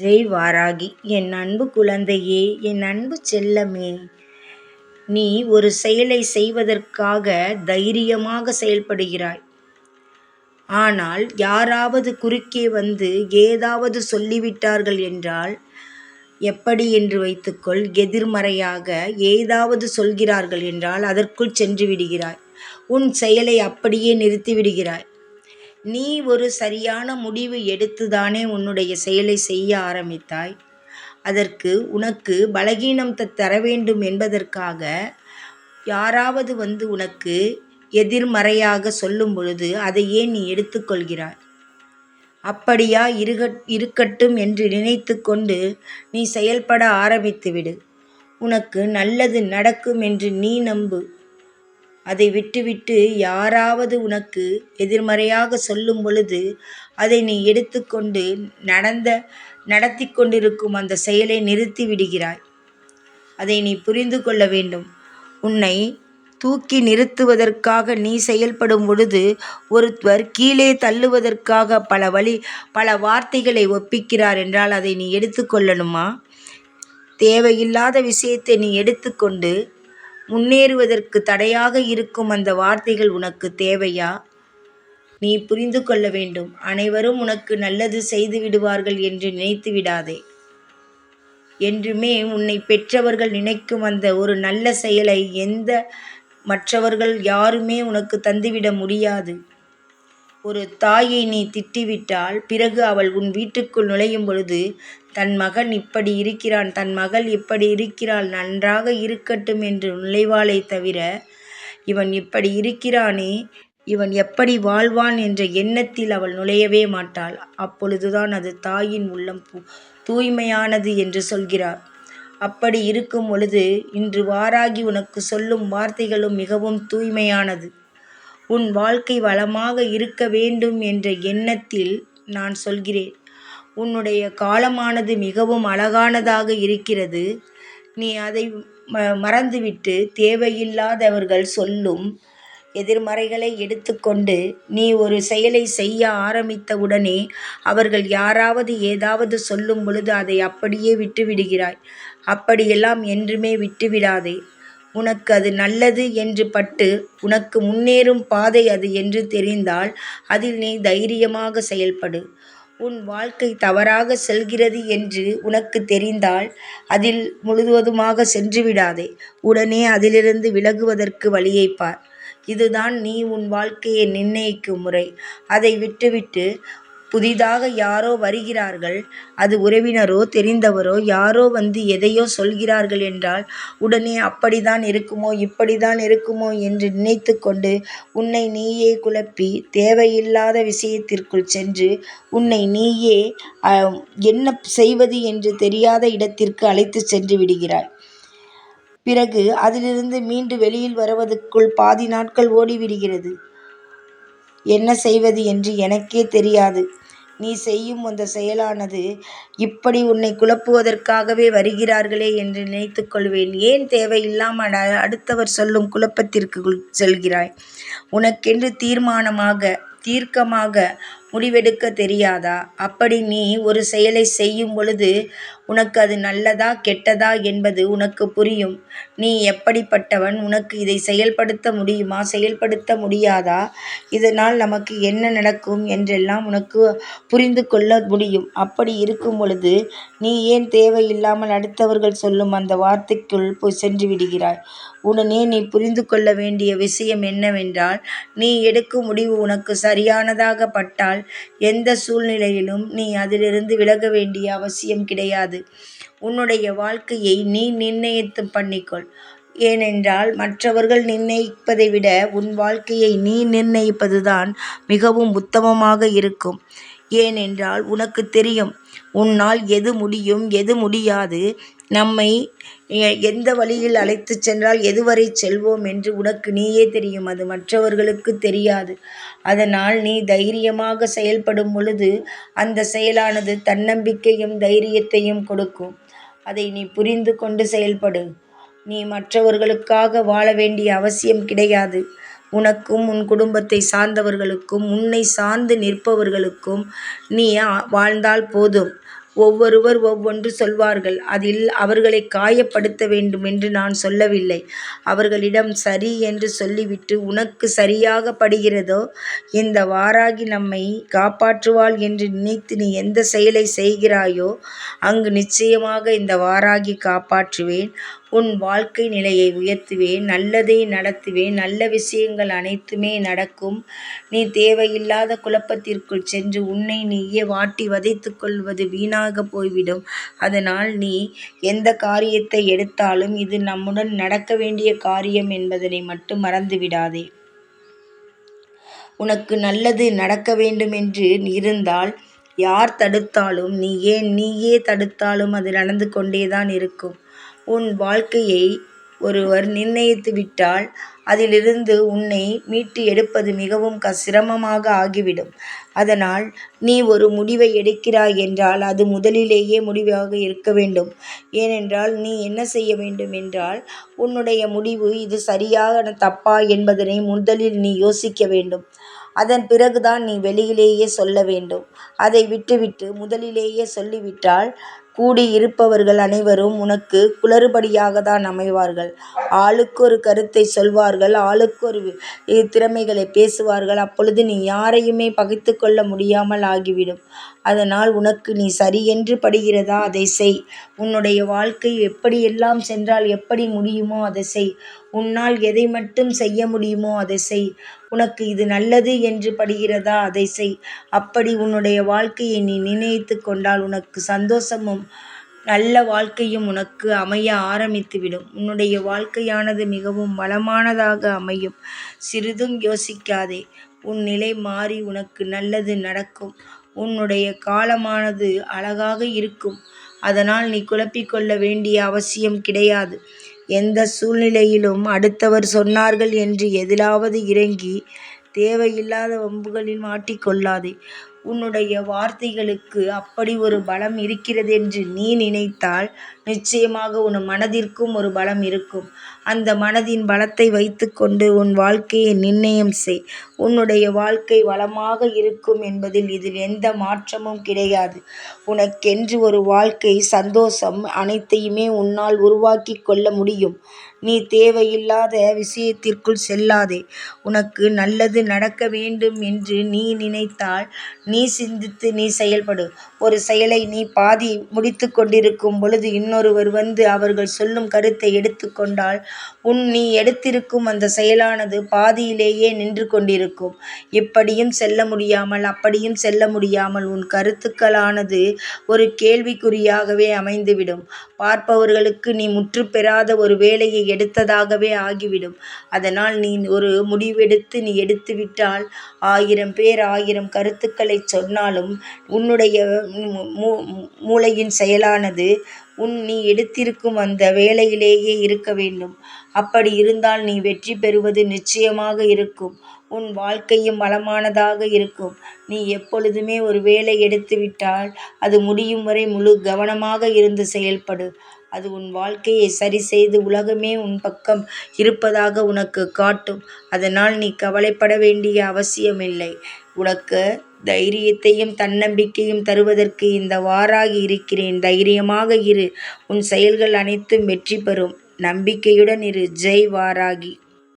ஜெய் வாராகி என் அன்பு குழந்தையே என் அன்பு செல்லமே நீ ஒரு செயலை செய்வதற்காக தைரியமாக செயல்படுகிறாய். ஆனால் யாராவது குறுக்கே வந்து ஏதாவது சொல்லிவிட்டார்கள் என்றால் எப்படி என்று வைத்துக்கொள் எதிர்மறையாக ஏதாவது சொல்கிறார்கள் என்றால் அதற்குள் சென்று விடுகிறாய். உன் செயலை அப்படியே நிறுத்தி விடுகிறாய். நீ ஒரு சரியான முடிவு எடுத்துதானே உன்னுடைய செயலை செய்ய ஆரம்பித்தாய்? அதற்கு உனக்கு பலகீனம் தர வேண்டும் என்பதற்காக யாராவது வந்து உனக்கு எதிர்மறையாக சொல்லும் பொழுது அதை ஏன் நீ எடுத்துக்கொள்கிறாய் அப்படியா இருக இருக்கட்டும் என்று நினைத்து கொண்டு நீ செயல்பட ஆரம்பித்துவிடு. உனக்கு நல்லது நடக்கும் என்று நீ நம்பு. அதை விட்டுவிட்டு யாராவது உனக்கு எதிர்மறையாக சொல்லும் பொழுது அதை நீ எடுத்துக்கொண்டு நடந்த நடத்தி கொண்டிருக்கும் அந்த செயலை நிறுத்தி விடுகிறாய். அதை நீ புரிந்து கொள்ள வேண்டும். உன்னை தூக்கி நிறுத்துவதற்காக நீ செயல்படும் பொழுது ஒருத்தர் கீழே தள்ளுவதற்காக பல வழி பல வார்த்தைகளை ஒப்பிக்கிறார் என்றால் அதை நீ எடுத்துக்கொள்ளணுமா தேவையில்லாத விஷயத்தை நீ எடுத்துக்கொண்டு முன்னேறுவதற்கு தடையாக இருக்கும் அந்த வார்த்தைகள் உனக்கு தேவையா? நீ புரிந்து கொள்ள வேண்டும். அனைவரும் உனக்கு நல்லது செய்து விடுவார்கள் என்று நினைத்து விடாதே. என்றுமே உன்னை பெற்றவர்கள் நினைக்கும் அந்த ஒரு நல்ல செயலை எந்த மற்றவர்கள் யாருமே உனக்கு தந்துவிட முடியாது. ஒரு தாயை நீ திட்டிவிட்டால் பிறகு அவள் உன் வீட்டுக்குள் நுழையும் பொழுது தன் மகன் இப்படி இருக்கிறான் தன் மகள் இப்படி இருக்கிறாள் நன்றாக இருக்கட்டும் என்று நுழைவாளே தவிர இவன் இப்படி இருக்கிறானே இவன் எப்படி வாழ்வான் என்ற எண்ணத்தில் அவள் நுழையவே மாட்டாள். அப்பொழுதுதான் அது தாயின் உள்ளம் தூய்மையானது என்று சொல்கிறார். அப்படி இருக்கும் பொழுது இன்று வாராகி உனக்கு சொல்லும் வார்த்தைகளும் மிகவும் தூய்மையானது. உன் வாழ்க்கை வளமாக இருக்க வேண்டும் என்ற எண்ணத்தில் நான் சொல்கிறேன். உன்னுடைய காலமானது மிகவும் அழகானதாக இருக்கிறது. நீ அதை ம மறந்துவிட்டு தேவையில்லாதவர்கள் சொல்லும் எதிர்மறைகளை எடுத்துக்கொண்டு நீ ஒரு செயலை செய்ய ஆரம்பித்தவுடனே அவர்கள் யாராவது ஏதாவது சொல்லும் பொழுது அதை அப்படியே விட்டுவிடுகிறாய். அப்படியெல்லாம் என்றுமே விட்டுவிடாதே. உனக்கு அது நல்லது என்று பட்டு உனக்கு முன்னேறும் பாதை அது என்று தெரிந்தால் அதில் நீ தைரியமாக செயல்படு. உன் வாழ்க்கை தவறாக செல்கிறது என்று உனக்கு தெரிந்தால் அதில் முழுவதுமாக சென்று விடாதே. உடனே அதிலிருந்து விலகுவதற்கு வழியை பார். இதுதான் நீ உன் வாழ்க்கையை நிர்ணயிக்கும் முறை. அதை விட்டுவிட்டு புதிதாக யாரோ வருகிறார்கள். அது உறவினரோ தெரிந்தவரோ யாரோ வந்து எதையோ சொல்கிறார்கள் என்றால் உடனே அப்படிதான் இருக்குமோ இப்படிதான் இருக்குமோ என்று நினைத்து கொண்டு உன்னை நீயே குழப்பி தேவையில்லாத விஷயத்திற்குள் சென்று உன்னை நீயே என்ன செய்வது என்று தெரியாத இடத்திற்கு அழைத்து சென்று விடுகிறாய். பிறகு அதிலிருந்து மீண்டு வெளியில் வருவதற்குள் பாதி நாட்கள் ஓடிவிடுகிறது. என்ன செய்வது என்று எனக்கே தெரியாது. நீ செய்யும் அந்த செயலானது இப்படி உன்னை குழப்புவதற்காகவே வருகிறார்களே என்று நினைத்து கொள்வேன். ஏன் தேவையில்லாமல் அடுத்தவர் சொல்லும் குழப்பத்திற்கு செல்கிறாய்? உனக்கென்று தீர்மானமாக தீர்க்கமாக முடிவெடுக்க தெரியாதா? அப்படி நீ ஒரு செயலை செய்யும் பொழுது உனக்கு அது நல்லதா கெட்டதா என்பது உனக்கு புரியும். நீ எப்படிப்பட்டவன்? உனக்கு இதை செயல்படுத்த முடியுமா? செயல்படுத்த முடியாதா? இதனால் நமக்கு என்ன நடக்கும் என்றெல்லாம் உனக்கு புரிந்து கொள்ள முடியும். அப்படி இருக்கும் பொழுது நீ ஏன் தேவையில்லாமல் அடுத்தவர்கள் சொல்லும் அந்த வார்த்தைக்குள் போய் சென்று விடுகிறாய்? உடனே நீ புரிந்து கொள்ள வேண்டிய விஷயம் என்னவென்றால் நீ எடுக்கும் முடிவு உனக்கு சரியானதாக பட்டால் எந்த சூழ்நிலையிலும் நீ அதிலிருந்து விலக வேண்டிய அவசியம் கிடையாது. உன்னுடைய வாழ்க்கையை நீ நிர்ணயித்து பண்ணிக்கொள். ஏனென்றால் மற்றவர்கள் நிர்ணயிப்பதை விட உன் வாழ்க்கையை நீ நிர்ணயிப்பதுதான் மிகவும் உத்தமமாக இருக்கும். ஏனென்றால் உனக்கு தெரியும். உன்னால் எது முடியும் எது முடியாது. நம்மை எந்த வழியில் அழைத்துச் சென்றால் எதுவரை செல்வோம் என்று உனக்கு நீயே தெரியும். அது மற்றவர்களுக்கு தெரியாது. அதனால் நீ தைரியமாக செயல்படும் பொழுது அந்த செயலானது தன்னம்பிக்கையும் தைரியத்தையும் கொடுக்கும். அதை நீ புரிந்து கொண்டு செயல்படு. நீ மற்றவர்களுக்காக வாழ வேண்டிய அவசியம் கிடையாது. உனக்கும் உன் குடும்பத்தை சார்ந்தவர்களுக்கும் உன்னை சார்ந்து நிற்பவர்களுக்கும் நீ வாழ்ந்தால் போதும் ஒவ்வொருவர் ஒவ்வொன்று சொல்வார்கள். அதில் அவர்களை காயப்படுத்த வேண்டும் என்று நான் சொல்லவில்லை. அவர்களிடம் சரி என்று சொல்லிவிட்டு உனக்கு சரியாக படுகிறதோ இந்த வாராகி நம்மை காப்பாற்றுவாள் என்று நினைத்து நீ எந்த செயலை செய்கிறாயோ அங்கு நிச்சயமாக இந்த வாராகி காப்பாற்றுவேன். உன் வாழ்க்கை நிலையை உயர்த்துவேன். நல்லதை நடத்துவேன். நல்ல விஷயங்கள் அனைத்துமே நடக்கும். நீ தேவையில்லாத குழப்பத்திற்குள் சென்று உன்னை நீயே வாட்டி வதைத்து கொள்வது வீணாகப் போய்விடும். அதனால் நீ எந்த காரியத்தை எடுத்தாலும் இது நம்முடன் நடக்க வேண்டிய காரியம் என்பதனை மட்டும் மறந்துவிடாதே. உனக்கு நல்லது நடக்க வேண்டுமென்று இருந்தால் யார் தடுத்தாலும் நீ ஏன் நீயே தடுத்தாலும் அது நடந்து கொண்டேதான் இருக்கும். உன் வாழ்க்கையை ஒருவர் நிர்ணயித்துவிட்டால் அதிலிருந்து உன்னை மீட்டு எடுப்பது மிகவும் சிரமமாக ஆகிவிடும். அதனால் நீ ஒரு முடிவை எடுக்கிறாய் என்றால் அது முதலிலேயே முடிவாக இருக்க வேண்டும். ஏனென்றால் நீ என்ன செய்ய வேண்டும் என்றால் உன்னுடைய முடிவு இது சரியான தப்பா என்பதனை முதலில் நீ யோசிக்க வேண்டும். அதன் பிறகுதான் நீ வெளியிலேயே சொல்ல வேண்டும். அதை விட்டுவிட்டு முதலிலேயே சொல்லிவிட்டால் கூடியிருப்பவர்கள் அனைவரும் உனக்கு குளறுபடியாகத்தான் அமைவார்கள். ஆளுக்கொரு கருத்தைச் சொல்வார்கள். ஆளுக்கொரு திறமைகளைப் பேசுவார்கள். அப்பொழுது நீ யாரையுமே பகைத்துக் கொள்ள முடியாமல் ஆகிவிடும். அதனால் உனக்கு நீ சரியென்று படுகிறதா அதைச் செய். உன்னுடைய வாழ்க்கை எப்படியெல்லாம் சென்றால் எப்படி முடியுமோ அதைச் செய். உன்னால் எதை மட்டும் செய்ய முடியுமோ அதைச் செய். உனக்கு இது நல்லது என்று படுகிறதா அதை செய். அப்படி உன்னுடைய வாழ்க்கையை நீ நிர்ணயித்து கொண்டால் உனக்கு சந்தோஷமும் நல்ல வாழ்க்கையும் உனக்கு அமைய ஆரம்பித்துவிடும். உன்னுடைய வாழ்க்கையானது மிகவும் வளமானதாக அமையும். சிறிதும் யோசிக்காதே. உன் நிலை மாறி உனக்கு நல்லது நடக்கும். உன்னுடைய காலமானது அழகாக இருக்கும். அதனால் நீ குழப்பிக்கொள்ள வேண்டிய அவசியம் கிடையாது. எந்த சூழ்நிலையிலும் அடுத்தவர் சொன்னார்கள் என்று எதிலாவது இறங்கி தேவையில்லாத வம்புகளில் மாட்டிக்கொள்ளாதே. உன்னுடைய வார்த்தைகளுக்கு அப்படி ஒரு பலம் இருக்கிறதென்று நீ நினைத்தால் நிச்சயமாக உன் மனதிற்கும் ஒரு பலம் இருக்கும். அந்த மனதின் பலத்தை வைத்துக்கொண்டு உன் வாழ்க்கையை நிர்ணயம் செய். உன்னுடைய வாழ்க்கை வளமாக இருக்கும் என்பதில் இதில் எந்த மாற்றமும் கிடையாது. உனக்கென்று ஒரு வாழ்க்கை சந்தோஷம் அனைத்தையுமே உன்னால் உருவாக்கிக் கொள்ள முடியும். நீ தேவையில்லாத விஷயத்திற்குள் செல்லாதே. உனக்கு நல்லது நடக்க வேண்டும் என்று நீ நினைத்தால் நீ சிந்தித்து நீ செயல்படு. ஒரு செயலை நீ பாதி முடித்துக் கொண்டிருக்கும் பொழுது இன்னொருவர் வந்து அவர்கள் சொல்லும் கருத்தை எடுத்துக் கொண்டால் உன் நீ எடுத்திருக்கும் அந்த செயலானது பாதியிலேயே நின்று கொண்டிருக்கும். இப்படியும் செல்ல முடியாமல் அப்படியும் செல்ல முடியாமல் உன் கருத்துக்களானது ஒரு கேள்விக்குறியாகவே அமைந்துவிடும். பார்ப்பவர்களுக்கு நீ முற்றுப்பெறாத ஒரு வேலையை எடுத்ததாகவே ஆகிவிடும். அதனால் நீ ஒரு முடிவெடுத்து நீ எடுத்துவிட்டால் ஆயிரம் பேர் ஆயிரம் கருத்துக்களைச் சொன்னாலும் உன்னுடைய மூளையின் செயலானது உன் நீ எடுத்திருக்கும் அந்த வேலையிலேயே இருக்க வேண்டும். அப்படி இருந்தால் நீ வெற்றி பெறுவது நிச்சயமாக இருக்கும். உன் வாழ்க்கையும் வளமானதாக இருக்கும். நீ எப்பொழுதுமே ஒரு வேலை எடுத்துவிட்டால் அது முடியும் வரை முழு கவனமாக இருந்து செயல்படு. அது உன் வாழ்க்கையை சரி செய்து உலகமே உன் பக்கம் இருப்பதாக உனக்கு காட்டும். அதனால் நீ கவலைப்பட வேண்டிய அவசியமில்லை. உனக்கு தைரியத்தையும் தன்னம்பிக்கையும் தருவதற்கு இந்த வாராகி இருக்கிறேன். தைரியமாக இரு. உன் செயல்கள் அனைத்தும் வெற்றி பெறும். நம்பிக்கையுடன் இரு. ஜெய் வாராகி.